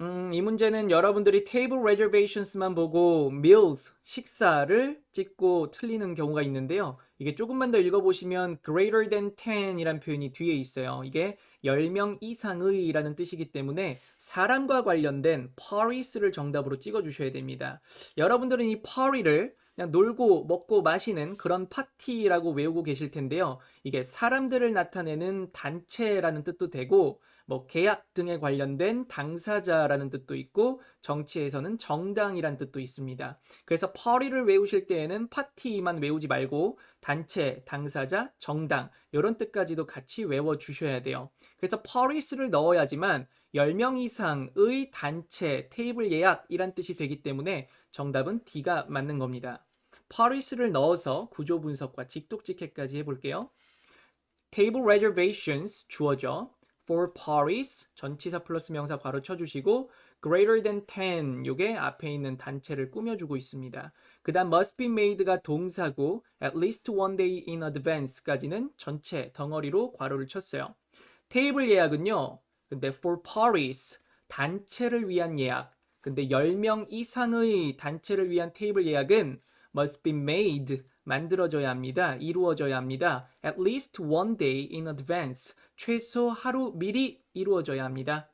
음, 이 문제는 여러분들이 table reservations만 보고 meals, 식사를 찍고 틀리는 경우가 있는데요. 이게 조금만 더 읽어보시면 greater than 10이란 표현이 뒤에 있어요. 이게 10명 이상의 라는 뜻이기 때문에 사람과 관련된 parties를 정답으로 찍어주셔야 됩니다. 여러분들은 이 party를 그냥 놀고 먹고 마시는 그런 파티라고 외우고 계실 텐데요. 이게 사람들을 나타내는 단체라는 뜻도 되고 뭐 계약 등에 관련된 당사자라는 뜻도 있고 정치에서는 정당이란 뜻도 있습니다. 그래서 party를 외우실 때에는 파티만 외우지 말고 단체, 당사자, 정당 이런 뜻까지도 같이 외워 주셔야 돼요. 그래서 parties를 넣어야지만 10명 이상의 단체, 테이블 예약이란 뜻이 되기 때문에 정답은 D가 맞는 겁니다. parties를 넣어서 구조 분석과 직독직해까지 해볼게요. table reservations 주어져 for parties 전치사 플러스 명사 괄호 쳐주시고 greater than 10 요게 앞에 있는 단체를 꾸며주고 있습니다. 그 다음 must be made가 동사고 at least one day in advance까지는 전체 덩어리로 괄호를 쳤어요. 테이블 예약은요. 근데 for parties 단체를 위한 예약. 근데 10명 이상의 단체를 위한 테이블 예약은 must be made 만들어져야 합니다. 이루어져야 합니다. at least one day in advance 최소 하루 미리 이루어져야 합니다.